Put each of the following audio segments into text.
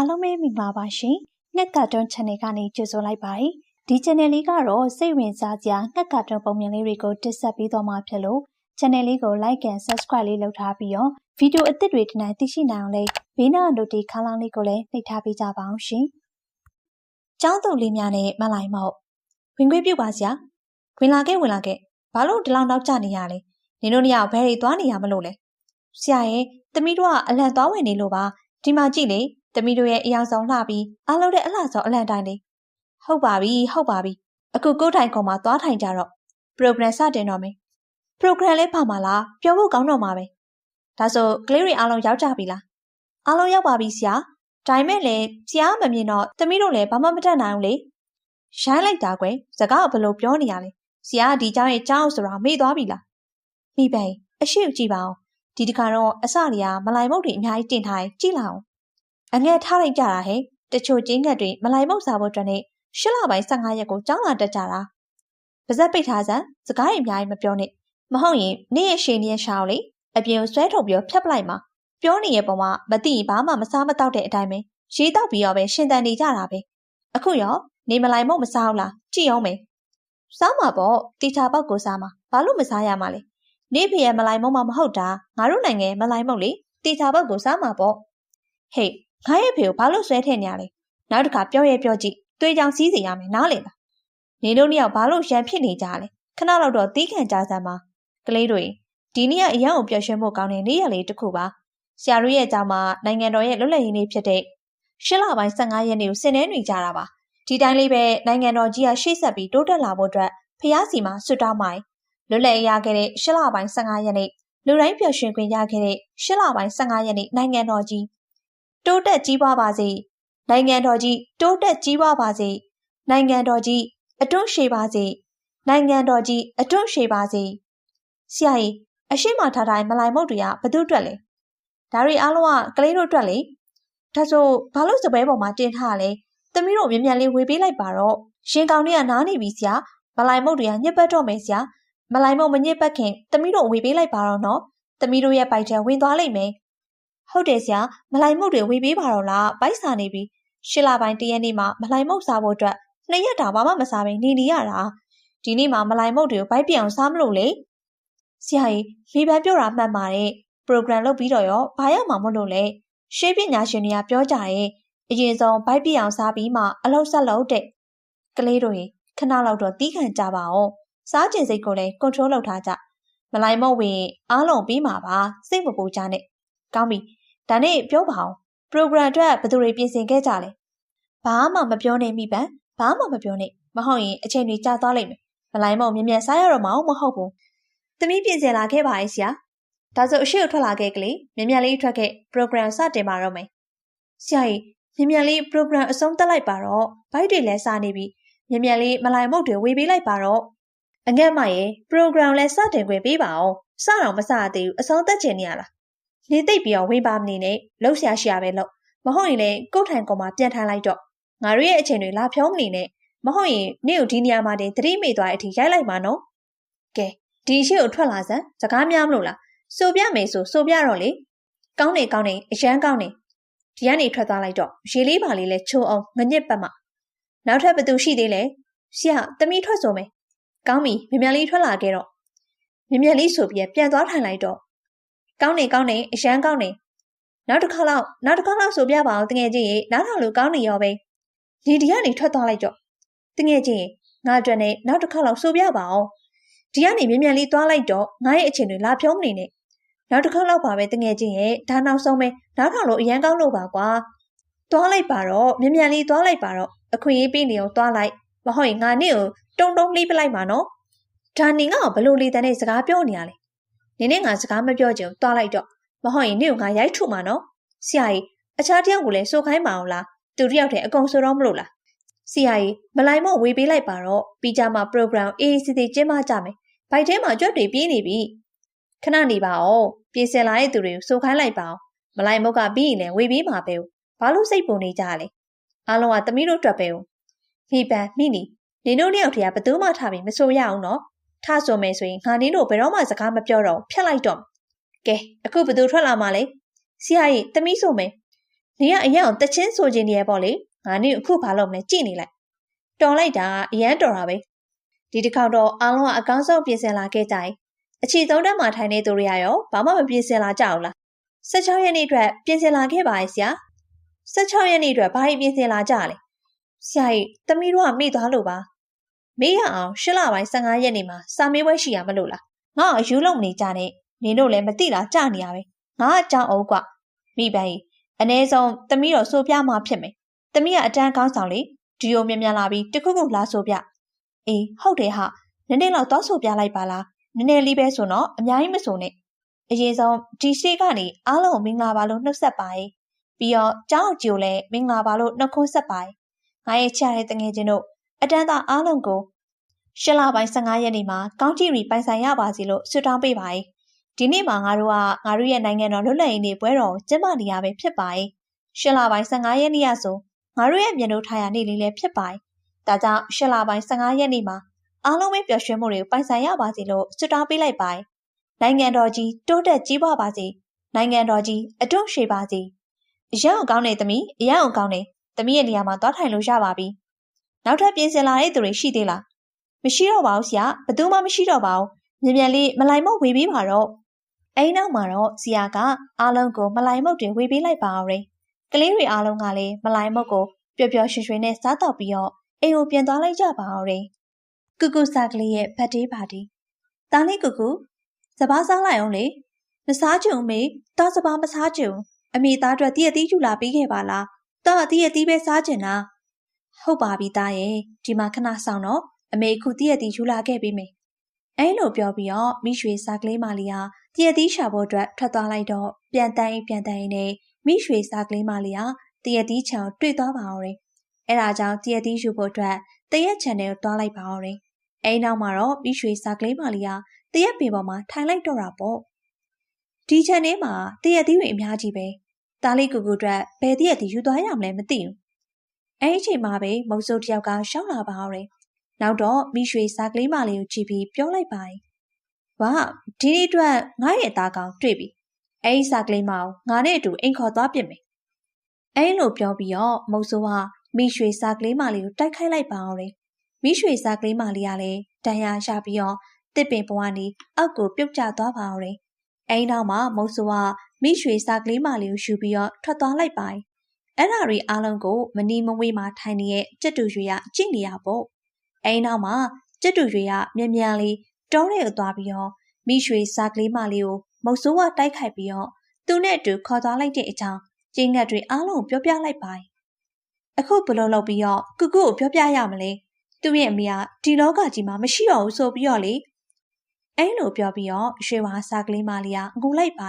အားလုံးပဲမင်္ဂလာပါရှင်။ငှက်ကတွန်း channel ကနေကြိုဆိုလိုက်ပါတယ်။ဒီ channel လေးကတော့စိတ်ဝင်စားစရာငှက်ကတွန်းပုံမြင်လေးတွေကိုတင်ဆက်ပေးသွားမှာဖြစ်လို့ channel လေးကို like and subscribe လေးလုပ်ထားပြီးတော့ဗီဒီယိုအသစ်တွေဒီနေ့သိရှိနိုင်အောင်လေးဘေးနား notification ခန်းလေးကိုလည်းနှိပ်ထားပေးကြပါအောင်ရှင်။ကျောင်းသူလေးများနဲ့မလိုက်မောက်ဝင်ခွင့်ပြုပါစရာဝင်လာခဲ့ဝင်လာခဲ့ဘာလို့ဒီလောက်နောက်ကျနေရလဲနင်တို့နှစ်ယောက်ဘယ်တွေသွားနေရမလို့လဲဆရာရဲ့သမီးတို့ကအလံသွားဝင်နေလို့ပါဒီမှာကြည့်လေ သမီးတို့ရဲ့အယောင်ဆောင်လှပြီးအားလုံးတဲ့အလှဆောင်အလံတိုင်းလေးဟုတ်ပါပြီဟုတ်ပါပြီအခုကိုထိုင်ကောင်မှာသွားထိုင်ကြတော့ program စတင်တော့မယ် program လေးပါမှာလားပြောဖို့ကောင်းတော့မှာပဲဒါဆိုကလေးတွေအားလုံးရောက်ကြပြီလားအားလုံးရောက်ပါပြီဆရာဒါပေမဲ့လည်းဆရာမမြင်တော့သမီးတို့လည်းဘာမှမတတ်နိုင်ဘူးလေရိုင်းလိုက်တာကွယ်စကားဘယ်လိုပြောနေရလဲဆရာကဒီเจ้าရဲ့เจ้าဆိုတာမေ့သွားပြီလားမိပိုင်အရှိ့ကြည့်ပါအောင်ဒီတခါတော့အစတွေကမလိုက်မုတ်တွေအများကြီးတင်ထားရင်ကြည့်လိုက်အောင် အငဲထားလိုက်ကြတာဟဲ့တချို့ကျင်းငက်တွေမလိုက်မုတ်စားဖို့အတွက်နဲ့ရှစ်လပိုင်း15ရက်ကိုကြောင်းလာတက်ကြတာပါဇက်ပိတ်ထားစမ်းစကားရင်အများကြီးမပြောနဲ့မဟုတ်ရင်နေ့ရဲ့ရှင်ရဲ့ရှောင်းလေအပြင်ဆွဲထုတ်ပြီးဖြတ်ပလိုက်မှာပြောနေရဲ့ပုံမှာမသိဘာမှမစားမတော့တဲ့အတိုင်းပဲရေးတော့ပြီးတော့ပဲရှင်တန်နေကြတာပဲအခုရောနေမလိုက်မုတ်မစားဘူးလားကြည့်အောင်မယ်စားမှာပေါ့တီချာပေါက်ကိုစားမှာဘာလို့မစားရမှာလဲနေဖေရဲ့မလိုက်မုတ်မမဟုတ်တာငါတို့နိုင်ငံမလိုက်မုတ်လေတီချာပေါက်ကိုစားမှာပေါ့ဟေး ငါရဲ့ဖေကိုဘာလို့ဆွဲထည့်နေရလဲနောက်တစ်ခါပြောရဲပြောကြည့်သွေးကြောင်စီးစီရမယ်နားလေလားနေတို့နှစ်ယောက်ဘာလို့ရန်ဖြစ်နေကြလဲခဏတော့တော့တီးခံကြစမ်းပါကလေးတွေဒီနေ့ကအရန်ကိုပျော်ရွှင်ဖို့ကောင်းတဲ့နေ့ရက်လေးတစ်ခုပါဆရာတို့ရဲ့အကြောင်းမှာနိုင်ငံတော်ရဲ့လွတ်လပ်ရေးနေ့ဖြစ်တဲ့ရှစ်လပိုင်း15ရက်နေ့ကိုဆင်နွှဲနေကြတာပါဒီတိုင်းလေးပဲနိုင်ငံတော်ကြီးကရှေ့ဆက်ပြီးတိုးတက်လာဖို့အတွက်ဖျားစီမှာဆွတောင်းမိုင်းလွတ်လပ်ရခဲ့တဲ့ရှစ်လပိုင်း15ရက်နေ့လူတိုင်းပျော်ရွှင်ခွင့်ရခဲ့တဲ့ရှစ်လပိုင်း15ရက်နေ့နိုင်ငံတော်ကြီး တိုးတက်ကြီးပွားပါစေနိုင်ငံတော်ကြီးတိုးတက်ကြီးပွားပါစေနိုင်ငံတော်ကြီးအတွန်းရှည်ပါစေနိုင်ငံတော်ကြီးအတွန်းရှည်ပါစေဆရာကြီးအရှိမထားတိုင်းမလိုက်မုတ်တွေကဘသူအတွက်လဲဒါတွေအားလုံးကကလေးတို့အတွက်လေဒါဆိုဘာလို့စပွဲပေါ်မှာတင်ထားရလဲသမီးတို့မြန်မြန်လေးဝေပေးလိုက်ပါတော့ရှင်ကောင်တွေကနားနေပြီဆရာမလိုက်မုတ်တွေကညှက်ပတ်တော့မယ်ဆရာမလိုက်မုတ်မညှက်ပတ်ခင်သမီးတို့ဝေပေးလိုက်ပါတော့နော်သမီးတို့ရဲ့ပိုက်ထဲဝင်သွားလိမ့်မယ် ဟုတ်တယ်ဆရာမလိုက်မုတ်တွေဝေပေးပါတော့လားပိုက်စာနေပြီရှစ်လပိုင်းတရက်နေ့မှာမလိုက်မုတ်စားဖို့အတွက်နှစ်ရက်တောင်ဘာမှမစားဘဲနေနေရတာဒီနေ့မှာမလိုက်မုတ်တွေကိုဘိုက်ပြအောင်စားမလို့လေဆရာကြီးမိဘပြောတာမှတ်ပါတယ် program လုပ်ပြီးတော့ရောဘာရောက်မှမလို့လဲရှေးပညာရှင်တွေကပြောကြရဲ့အရင်ဆုံးဘိုက်ပြအောင်စားပြီးမှအလုပ်ဆက်လုပ်တဲ့ကလေးတို့ခဏလောက်တော့တီးခံကြပါအောင်စားကျင်စိတ်ကိုလည်း control လုပ်ထားကြမလိုက်မုတ်ဝင်အားလုံးပြီးမှာပါစိတ်မပူကြနဲ့ကောင်းပြီ ဒါနဲ့ပြောပါအောင် program အတွက်ဘယ်သူတွေပြင်ဆင်ခဲ့ကြလဲဘာမှမပြောနဲ့မိပန်ဘာမှမပြောနဲ့မဟုတ်ရင်အချိန်တွေကြာသွားလိမ့်မယ်မလိုက်မုံမြင်မြန်စားရတော့မအောင်မဟုတ်ဘူးသမီးပြင်ဆင်လာခဲ့ပါရဲ့ဆရာဒါဆိုအရှိကိုထွက်လာခဲ့ကလေးမြင်မြန်လေးထွက်ခဲ့ program စတင်ပါတော့မယ်ဆရာကြီးမြင်မြန်လေး program အဆုံးသတ်လိုက်ပါတော့ဘိုက်တွေလည်းစားနေပြီမြင်မြန်လေးမလိုက်မုတ်တွေဝေပေးလိုက်ပါတော့အငက်မရဲ့ program လဲစတင်ခွင့်ပေးပါအောင်စတော့မစသေးဘူးအဆုံးသက်ချင်နေရလား နေသိပ်ပြီးတော့ဝေးပါမနေနဲ့လှုပ်ရှားရှာပဲလှုပ်မဟုတ်ရင်လည်းကိုယ့်ထိုင်ကောင်မှာပြန်ထိုင်လိုက်တော့ငါတို့ရဲ့အချိန်တွေလာဖြုံးမနေနဲ့မဟုတ်ရင်နေ့ကိုဒီနေရာမှာတင်သတိမေ့သွားတဲ့အထိရိုက်လိုက်မှာနော်ကဲဒီရှိကိုထွက်လာစမ်းစကားများမလို့လားဆိုပြမယ်ဆိုဆိုပြတော့လေကောင်းနေကောင်းနေအရန်ကောင်းနေဒီကနေထွက်သွားလိုက်တော့ရေလေးပါလေးလဲချိုးအောင်ငညစ်ပတ်မှနောက်ထပ်ဘသူရှိသေးလဲဆရာတမီးထွက်ဆိုမယ်ကောင်းပြီမြမြန်လေးထွက်လာခဲ့တော့မြမြန်လေးဆိုပြီးပြန်သွားထိုင်လိုက်တော့ ကောင်းနေကောင်းနေအရန်ကောင်းနေနောက်တစ်ခါလောက်နောက်တစ်ခါလောက်ဆိုပြပါအောင်တငယ်ချင်းရေနားထောင်လို့ကောင်းနေရောပဲလေဒီကနေထွက်သွားလိုက်တော့တငယ်ချင်းရေငါအတွက်နဲ့နောက်တစ်ခါလောက်ဆိုပြပါအောင်ဒီကနေမြန်မြန်လေးသွားလိုက်တော့ငါရဲ့အချင်းတွေလာဖြုံးနေနဲ့နောက်တစ်ခါလောက်ပါပဲတငယ်ချင်းရဲ့ဒါနောက်ဆုံးပဲနားထောင်လို့အရန်ကောင်းလို့ပါကွာသွားလိုက်ပါတော့မြန်မြန်လေးသွားလိုက်ပါတော့အခွင့်အရေးပေးနေအောင်သွားလိုက်မဟုတ်ရင်ငါနေ့ကိုတုံတုံလေးပလိုက်ပါနော်ဒါနေငါ့ကိုဘလို့လေးတန်းနဲ့စကားပြောနေရလဲ နင်းနဲ့ငါစကားမပြောချင်သွားလိုက်တော့မဟုတ်ရင်နေ့ကိုငါရိုက်ထုမှာနော်ဆရာကြီးအခြားတယောက်ကိုလည်းစိုးခိုင်းပါအောင်လားသူတယောက်တည်းအကုန်ဆိုတော့မလို့လားဆရာကြီးမလိုက်မို့ဝေပေးလိုက်ပါတော့ပြီးကြမှာ program AACC ကျင်းပကြမယ်ဘိုက်ထဲမှာကြွက်တွေပြေးနေပြီခဏနေပါအောင်ပြေးစင်လာတဲ့သူတွေကိုစိုးခိုင်းလိုက်ပါအောင်မလိုက်မုတ်ကပြီးရင်လည်းဝေပေးမှာပဲဘာလို့စိတ်ပုံနေကြလဲအားလုံးကသမီးတို့အတွက်ပဲမိပန်မိနီနင်တို့နှစ်ယောက်တည်းကဘသူမှထားပြီးမဆိုရအောင်နော် ထားဆိုမယ်ဆိုရင်ငါနင်းတို့ဘယ်တော့မှစကားမပြောတော့ဖြတ်လိုက်တော့ကဲအခုဘသူထွက်လာမှလဲဆရာကြီးသမီးဆိုမယ်နင်ကအရန်အောင်တချင်းဆိုခြင်းနေရပေါ့လေငါနင်အခုဘာလုပ်မလဲကြည့်နေလိုက်တော်လိုက်တာအရန်တော်တာပဲဒီတစ်ခေါက်တော့အားလုံးကအကောင်းဆုံးပြင်ဆင်လာခဲ့ကြတယ်အခြေသုံးတက်မှာထိုင်နေသူတွေရရောဘာမှမပြင်ဆင်လာကြအောင်လား16ရက်နေ့အတွက်ပြင်ဆင်လာခဲ့ပါရဲ့ဆရာ16ရက်နေ့အတွက်ဘာပြင်ဆင်လာကြလဲဆရာကြီးတမီးတို့ကမိသွားလို့ပါ မေးရအောင်ရှစ်လပိုင်း15ရက်နေ့မှာစာမေးပွဲရှိရမလို့လားငါ့အယူလုံးမနေကြနဲ့နင်တို့လည်းမသိတာကြနေရပဲငါအကြောင်းအောင်ကွမိပန်းကြီးအ ਨੇ ဆုံးတမီးတော့ဆိုပြမှာဖြစ်မယ်တမီးကအတန်းကောင်းဆောင်လေဒီယိုမြန်မြန်လာပြီးတခုခုလာဆိုပြအေးဟုတ်တယ်ဟာနည်းနည်းတော့တောက်ဆိုပြလိုက်ပါလားနည်းနည်းလေးပဲဆိုတော့အများကြီးမဆိုနဲ့အရင်ဆုံးဒီရှိကနေအားလုံးမင်္ဂလာပါလို့နှုတ်ဆက်ပါရဲ့ပြီးတော့ကျောင်းအကျိုးလည်းမင်္ဂလာပါလို့နှုတ်ခွန်းဆက်ပါရဲ့ငါရဲ့ချရတဲ့တငယ်ချင်းတို့ အတန်းသားအားလုံးကိုရှလပိုင်း15ရက်နေ့မှာကောင်းတီရီပိုင်ဆိုင်ရပါစီလို့ဆုတောင်းပေးပါရဲ့ဒီနေ့မှာငါတို့ကငါတို့ရဲ့နိုင်ငံတော်လွတ်လပ်ရေးနေ့ပွဲတော်ကိုကျင်းပနေရပဲဖြစ်ပါရဲ့ရှလပိုင်း15ရက်နေ့ရဆိုငါတို့ရဲ့မြန်တို့ထားရနေ့လေးလည်းဖြစ်ပါရဲ့ဒါကြောင့်ရှလပိုင်း15ရက်နေ့မှာအားလုံးပဲပျော်ရွှင်မှုတွေကိုပိုင်ဆိုင်ရပါစေလို့ဆုတောင်းပေးလိုက်ပါရဲ့နိုင်ငံတော်ကြီးတိုးတက်ကြီးပွားပါစေနိုင်ငံတော်ကြီးအထွတ်ရှိပါစေအရန်အောင်ကောင်းနေသမီးအရန်အောင်ကောင်းနေသမီးရဲ့နေရာမှာသွားထိုင်လို့ရပါပြီ နောက်ထပ်ပြင်ဆင်လာတဲ့သူတွေရှိသေးလားမရှိတော့ပါဘူးဆရာဘသူမှမရှိတော့ပါဘူးမြန်မြန်လေးမလိုက်မုတ်ဝေပေးပါတော့အဲ့နောက်မှာတော့ဆရာကအားလုံးကိုမလိုက်မုတ်တွေဝေပေးလိုက်ပါအောင်ရယ်ကလေးတွေအားလုံးကလည်းမလိုက်မုတ်ကိုပျော်ပျော်ရွှင်ရွှင်နဲ့စားတော့ပြီးတော့အိမ်ကိုပြန်သွားလိုက်ကြပါအောင်ရယ်ကုကုစာကလေးရဲ့ဗတ်တေးပါတီတားလေးကုကုစပားစားလိုက်အောင်လေမစားကြုံမေတားစပားမစားကြုံအမေသားအတွက်တည့်ရည်သီးယူလာပေးခဲ့ပါလားတားတည့်ရည်သီးပဲစားကျင်တာ ဟုတ်ပါပြီသားရဲ့ဒီမှာခဏဆောင်တော့အမေခုတည့်ရည်သီးယူလာခဲ့ပေးမယ်အဲလိုပြောပြီးတော့မိရွှေစားကလေးမလေးဟာတည့်ရည်သီးရှာဖို့အတွက်ထွက်သွားလိုက်တော့ပြန်တန်းပြန်တန်းနဲ့မိရွှေစားကလေးမလေးဟာတည့်ရည်သီးချောင်တွေ့သွားပါအောင်ရယ်အဲဒါကြောင့်တည့်ရည်သီးယူဖို့အတွက်တရက်ချန်နယ်ကိုတွားလိုက်ပါအောင်ရယ်အဲနောက်မှာတော့မိရွှေစားကလေးမလေးဟာတရက်ပင်ပေါ်မှာထိုင်လိုက်တော့တာပေါ့ဒီချန်ထဲမှာတရက်သီးတွေအများကြီးပဲတားလေးကူကူအတွက်ဘယ်တရက်သီးယူသွားရမလဲမသိဘူး အဲအချိန်မှာပဲမုံစိုးတယောက်ကရှောက်လာပါအောင်ရယ်နောက်တော့မိရွှေစားကလေးမလေးကိုကြည့်ပြီးပြောလိုက်ပါရဲ့ဝါဒီနေ့အတွက်ငါ့ရဲ့သားကောင်တွေ့ပြီအဲဒီစားကလေးမအောင်ငါနဲ့အတူအိမ်ခေါ်သွားပြင်မယ်အဲလိုပြောပြီးတော့မုံစိုးကမိရွှေစားကလေးမလေးကိုတိုက်ခိုက်လိုက်ပါအောင်ရယ်မိရွှေစားကလေးမလေးကလည်းတန်ရာရပြီးတော့တစ်ပင်ပေါ်ကနေအောက်ကိုပြုတ်ကျသွားပါအောင်တယ်။အဲဒီနောက်မှာမုတ်ဆိုးကမိရွှေစားကလေးမလေးကိုယူပြီးတော့ထွက်သွားလိုက်ပါတယ်။ အဲ့ဓာရီအားလုံးကိုမနီမဝေးမှာထိုင်နေတဲ့ကြက်တူရွေကကြည့်နေရပေါ့။အဲဒီနောက်မှာကြက်တူရွေကမြန်မြန်လေးတောထဲကိုသွားပြီးတော့မိရွှေစားကလေးမလေးကိုမုတ်ဆိုးကတိုက်ခိုက်ပြီးတော့သူနဲ့အတူခေါ်သွားလိုက်တဲ့အကြောင်းကျင်းငတ်တွေအားလုံးပြောပြလိုက်ပါတယ်။အခုဘလို့လုပ်ပြီးတော့ကုကုကိုပြောပြရမလဲ။သူ့ရဲ့အမေကဒီလောကကြီးမှာမရှိတော့ဘူးဆိုပြီးတော့လေအဲ့လိုပြောပြီးတော့ရွှေဝါစားကလေးမလေးကငိုလိုက်ပါ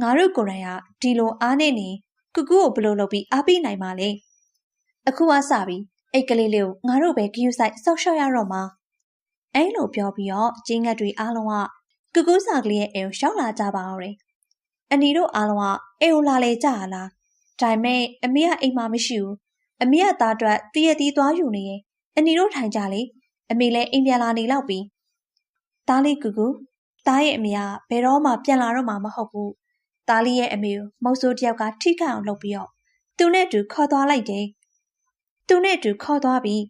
ငါတို့ကိုယ်တိုင်ကဒီလိုအားနေနေ ကုကူကိုဘလို့လုပ်ပြီးအားပေးနိုင်ပါလဲအခုကစပြီးအိတ်ကလေးလေးကိုငါတို့ပဲဂယူဆိုင်ဆောက်ရှောက်ရတော့မှာအဲ့လိုပြောပြီးတော့ကျင်းငတ်တွေအားလုံးကကုကူစားကလေးရဲ့အိမ်ကိုရှောက်လာကြပါအောင်တယ်အနီတို့အားလုံးကအိမ်ကိုလာလေကြရလားဒါပေမဲ့အမေကအိမ်မှာမရှိဘူးအမေကသားအတွက်တည့်ရတီးသွားယူနေရင်အနီတို့ထိုင်ကြလေအမေလည်းအိမ်ပြန်လာနေလောက်ပြီသားလေးကူကူသားရဲ့အမေကဘယ်တော့မှပြန်လာတော့မှမဟုတ်ဘူး သားလေးရဲ့အမေကိုမုတ်ဆိုးတယောက်ကထိခိုက်အောင်လုပ်ပြီးတော့သူနဲ့တူခေါ်သွားလိုက်တယ်သူနဲ့တူခေါ်သွားပြီး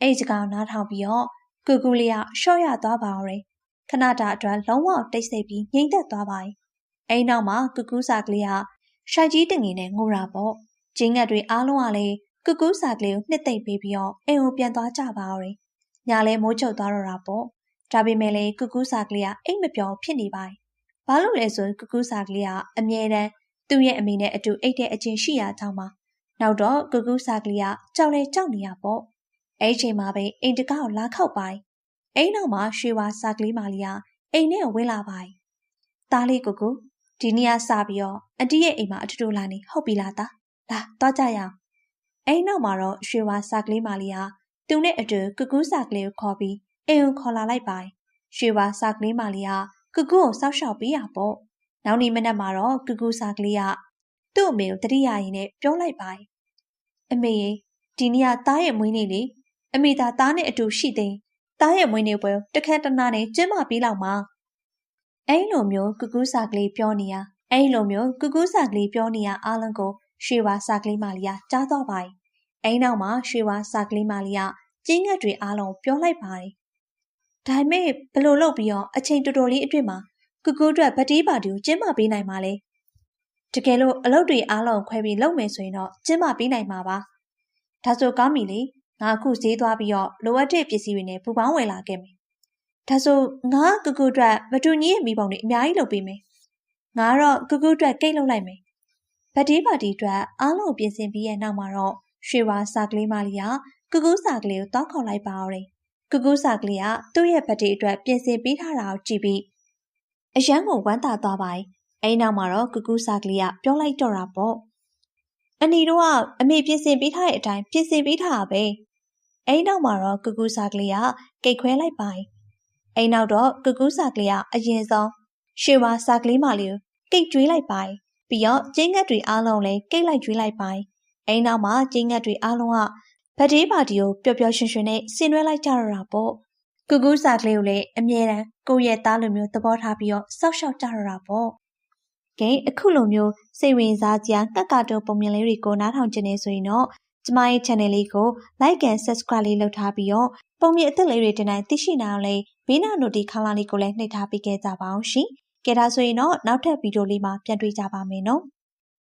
အဲ့စကားနားထောင်ပြီးတော့ကူကူလေးကရှော့ရသွားပါအောင်ခဏတာအတွက်လုံးဝတိတ်ဆိတ်ပြီးငြိမ်သက်သွားပါရဲ့အဲ့နောက်မှာကူကူစာကလေးကရှိုက်ကြီးတငင်နဲ့ငိုတာပေါ့ကျင်းငတ်တွေအားလုံးကလည်းကူကူစာကလေးကိုနှစ်သိမ့်ပေးပြီးတော့အိမ်ကိုပြန်သွားကြပါအောင်ညာလဲမိုးချုပ်သွားတော့တာပေါ့ဒါပေမဲ့လည်းကုကူးစာကလေးကအိတ်မပြောဖြစ်နေပါတယ်။ ဘာလို့လဲဆိုကုကူးစာကလေးကအမြဲတမ်းသူ့ရဲ့အမိနဲ့အတူအိတ်တဲ့အချင်းရှိရကြောင်းပါ။နောက်တော့ကုကူးစာကလေးကကြောက်လဲကြောက်နေရပေါ့။အဲ့ဒီချိန်မှာပဲအိမ်တကောက်လာခောက်ပါတယ်။အိမ်နောက်မှာရွှေဝါစာကလေးမလေးကအိမ်နဲ့ဝင်လာပါတယ်။သားလေးကိုကိုဒီနေ့ကစပြီးတော့အတီးရဲ့အိမ်မှာအတူတူလာနေဟုတ်ပြီလားသား။လာတော့ကြရအောင်။အိမ်နောက်မှာတော့ရွှေဝါစာကလေးမလေးကသူနဲ့အတူကုကူးစာကလေးကိုခေါ်ပြီးအိမ်ကိုခေါ်လာလိုက်ပါရွှေဝါစာကလေးမလေးက ကုကူကိုစောက်ရှောက်ပေးရပေါ့နောက်နေ့မနက်မှာတော့ကုကူစာကလေးကသူ့အမေကိုတတိယရင်နဲ့ပြောလိုက်ပါအမေဒီနေ့ကသားရဲ့မွေးနေ့လေအမေသာသားနဲ့အတူရှိသိသားရဲ့မွေးနေ့ပွဲတခက်တနာနဲ့ကျင်းပပေးလောက်မှာအဲ့လိုမျိုးကုကူစာကလေးပြောနေရအဲ့လိုမျိုးကုကူစာကလေးပြောနေရအားလုံးကိုရွှေဝါစာကလေးမလေးကကြားသွားပါတယ်။အဲဒီနောက်မှာရွှေဝါစာကလေးမလေးကကျင်းငတ်တွေအားလုံးပြောလိုက်ပါတယ်။ ဒါပေမဲ့ဘလို့လုပ်ပြီးတော့အချိန်တော်တော်လေးအတွင်းမှာကူကူအတွက်ဗတီးပါတီကိုကျင်းပပေးနိုင်ပါလေ။တကယ်လို့အလုပ်တွေအားလုံးခွဲပြီးလုပ်မယ်ဆိုရင်တော့ကျင်းပပေးနိုင်မှာပါ။ဒါဆိုကောင်းပြီလေ။ငါအခုဈေးသွားပြီးတော့လိုအပ်တဲ့ပစ္စည်းတွေနဲ့ပူပေါင်းဝယ်လာခဲ့မယ်။ဒါဆိုငါကူကူအတွက်မတူညီရဲ့မိဘတွေအများကြီးလုပ်ပေးမယ်။ငါကတော့ကူကူအတွက်ကိတ်လုပ်လိုက်မယ်။ဗတီးပါတီအတွက်အားလုံးပြင်ဆင်ပြီးရဲ့နောက်မှာတော့ရွှေဝါစာကလေးမလေးကကူကူစာကလေးကိုတောင်းခေါ်လိုက်ပါတော့တယ်။ ကူကူစာကလေးကသူ့ရဲ့ဗတီအတွက်ပြင်ဆင်ပေးထားတာကိုကြည့်ပြီးအရန်ကိုဝမ်းသာသွားပါ යි ။အဲဒီနောက်မှာတော့ကူကူစာကလေးကပြောလိုက်တော့တာပေါ့။အနီတို့ကအမေပြင်ဆင်ပေးထားတဲ့အတိုင်းပြင်ဆင်ပေးထားတာပဲ။အဲဒီနောက်မှာတော့ကူကူစာကလေးကကိတ်ခွဲလိုက်ပါ යි ။အဲဒီနောက်တော့ကူကူစာကလေးကအရင်ဆုံးရွှေဝါစာကလေးမလေးကိုကိတ်ကျွေးလိုက်ပါ යි ။ပြီးတော့ကျင်းငတ်တွေအားလုံးလည်းကိတ်လိုက်ကျွေးလိုက်ပါ යි ။အဲဒီနောက်မှာကျင်းငတ်တွေအားလုံးက ဗတ်တေးပါတီကိုပျော်ပျော်ရွှင်ရွှင်နဲ့ဆင်နွှဲလိုက်ကြတော့တာပေါ့။ကူကူစာကလေးကိုလည်းအမြဲတမ်းကိုယ့်ရဲ့သားလိုမျိုးသဘောထားပြီးတော့စောက်ရှောက်ကြတော့တာပေါ့။ကဲအခုလိုမျိုးစိတ်ဝင်စားစရာကတ်ကာတိုပုံမြင်လေးတွေကိုနားထောင်ကြနေဆိုရင်တော့ကျမရဲ့ channel လေးကို like and subscribe လေးလုပ်ထားပြီးတော့ပုံမြင်အသစ်လေးတွေတင်တိုင်းသိရှိနိုင်အောင်လေးဘေးနာ notification ခါလာလေးကိုလည်းနှိပ်ထားပေးခဲ့ကြပါအောင်ရှင်။ကဲဒါဆိုရင်တော့နောက်ထပ်ဗီဒီယိုလေးမှာပြန်တွေ့ကြပါမယ်နော်။